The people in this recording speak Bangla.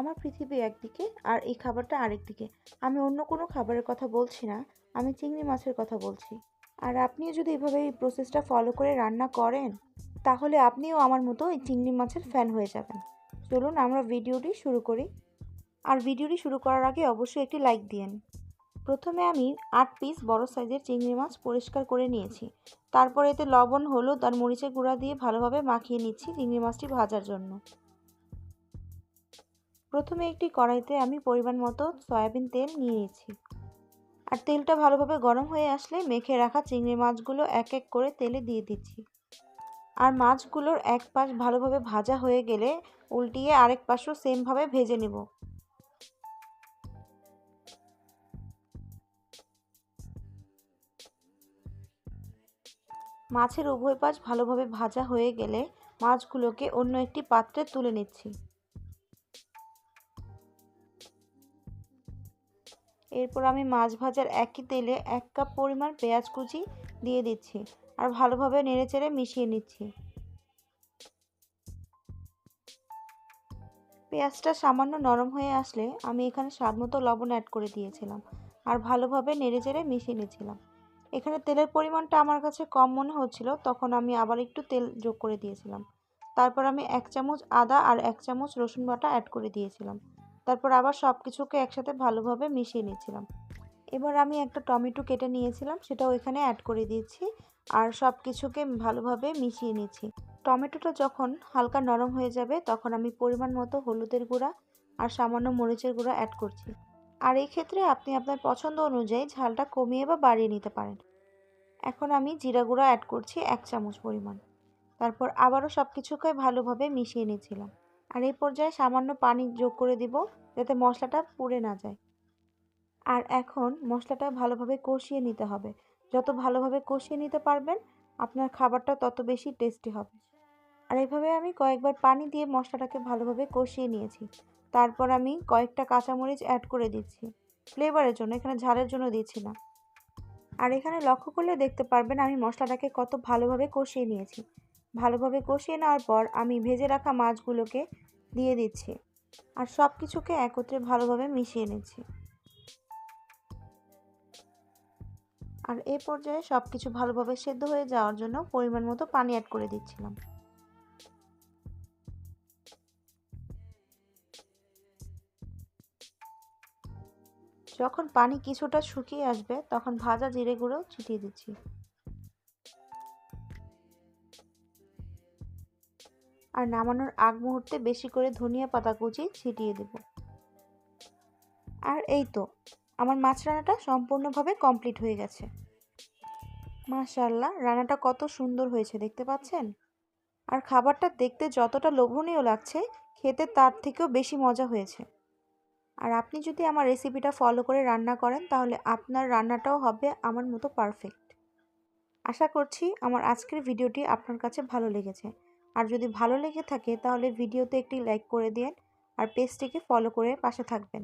আমার পৃথিবী একদিকে আর এই খাবারটা আরেকদিকে। আমি অন্য কোনো খাবারের কথা বলছি না, আমি চিংড়ি মাছের কথা বলছি। আর আপনিও যদি এভাবে এই প্রসেসটা ফলো করে রান্না করেন, তাহলে আপনিও আমার মতো এই চিংড়ি মাছের ফ্যান হয়ে যাবেন। চলুন আমরা ভিডিওটি শুরু করি। আর ভিডিওটি শুরু করার আগে অবশ্যই একটি লাইক দিন প্রথমে আমি আট পিস বড় সাইজের চিংড়ি মাছ পরিষ্কার করে নিয়েছি। তারপর এতে লবণ, হলুদ আর মরিচের গুঁড়া দিয়ে ভালোভাবে মাখিয়ে নিচ্ছি চিংড়ি মাছটি ভাজার জন্য। প্রথমে একটি কড়াইতে আমি পরিমাণ মতো সয়াবিন তেল নিয়ে নিচ্ছি আর তেলটা ভালোভাবে গরম হয়ে আসলে মেখে রাখা চিংড়ি মাছগুলো এক এক করে তেলে দিয়ে দিচ্ছি। আর মাছগুলোর এক পাশ ভালোভাবে ভাজা হয়ে গেলে উল্টিয়ে আরেক পাশও সেমভাবে ভেজে নেব। মাছের উভয় পাশ ভালোভাবে ভাজা হয়ে গেলে মাছগুলোকে অন্য একটি পাত্রে তুলে নিচ্ছি। এরপর আমি মাছ ভাজার একই তেলে এক কাপ পরিমাণ পেঁয়াজ কুচি দিয়ে দিচ্ছি আর ভালোভাবে নেড়েচেড়ে মিশিয়ে নিচ্ছি। পেঁয়াজটা সামান্য নরম হয়ে আসলে আমি এখানে স্বাদমতো লবণ অ্যাড করে দিয়েছিলাম আর ভালোভাবে নেড়েচেড়ে মিশিয়ে নিয়েছিলাম এখানে তেলের পরিমাণটা আমার কাছে কম মনে হচ্ছিল, তখন আমি আবার একটু তেল যোগ করে দিয়েছিলাম। তারপর আমি এক চামচ আদা আর এক চামচ রসুন বাটা অ্যাড করে দিয়েছিলাম। তারপর আবার সব কিছুকে একসাথে ভালোভাবে মিশিয়ে নিয়েছিলাম। এবার আমি একটা টমেটো কেটে নিয়েছিলাম, সেটাও এখানে অ্যাড করে দিয়েছি আর সব কিছুকে ভালোভাবে মিশিয়ে নিচ্ছি টমেটোটা যখন হালকা নরম হয়ে যাবে, তখন আমি পরিমাণ মতো হলুদের গুঁড়া আর সামান্য মরিচের গুঁড়া অ্যাড করছি। আর এই ক্ষেত্রে আপনি আপনার পছন্দ অনুযায়ী ঝালটা কমিয়ে বা বাড়িয়ে নিতে পারেন। এখন আমি জিরা গুঁড়া অ্যাড করছি এক চামচ পরিমাণ। তারপর আবারও সব কিছুকে ভালোভাবে মিশিয়ে নিয়েছিলাম। আর এই পর্যায়ে সামান্য পানি যোগ করে দিব যাতে মশলাটা পুড়ে না যায়। আর এখন মশলাটা ভালোভাবে কষিয়ে নিতে হবে। যত ভালোভাবে কষিয়ে নিতে পারবেন, আপনার খাবারটা তত বেশি টেস্টি হবে। আর এইভাবে আমি কয়েকবার পানি দিয়ে মশলাটাকে ভালোভাবে কষিয়ে নিয়েছি। তারপর আমি কয়েকটা কাঁচামরিচ অ্যাড করে দিচ্ছি। ফ্লেভারের জন্য, এখানে ঝালের জন্য দিচ্ছি না। আর এখানে লক্ষ্য করলে দেখতে পারবেন আমি মশলাটাকে কত ভালোভাবে কষিয়ে নিয়েছি। ভালোভাবে কষিয়ে নেওয়ার পর আমি ভেজে রাখা মাছগুলোকে দিয়ে দিচ্ছি আর সব কিছুকে একত্রে ভালোভাবে মিশিয়ে নিচ্ছি। আর এ পর্যায়ে সব কিছু ভালোভাবে সেদ্ধ হয়ে যাওয়ার জন্য পরিমাণ মতো পানি অ্যাড করে দিচ্ছিলাম। যখন পানি কিছুটা শুকিয়ে আসবে তখন ভাজা জিরে গুঁড়ো ছিটিয়ে দিচ্ছি। আর নামানোর আগ মুহূর্তে বেশি করে ধনিয়া পাতা কুচি ছিটিয়ে দেব। আর এই তো, আমার মাছ রান্নাটা সম্পূর্ণভাবে কমপ্লিট হয়ে গেছে। মাশাল্লাহ রান্নাটা কত সুন্দর হয়েছে, দেখতে পাচ্ছেন? আর খাবারটা দেখতে যতটা লোভনীয় লাগছে, খেতে তার থেকেও বেশি মজা হয়েছে। আর আপনি যদি আমার রেসিপিটা ফলো করে রান্না করেন, তাহলে আপনার রান্নাটাও হবে আমার মতো পারফেক্ট। আশা করছি আমার আজকের ভিডিওটি আপনার কাছে ভালো লেগেছে। আর যদি ভালো লেগে থাকে তাহলে ভিডিওতে একটি লাইক করে দিন আর পেজটিকে ফলো করে পাশে থাকবেন।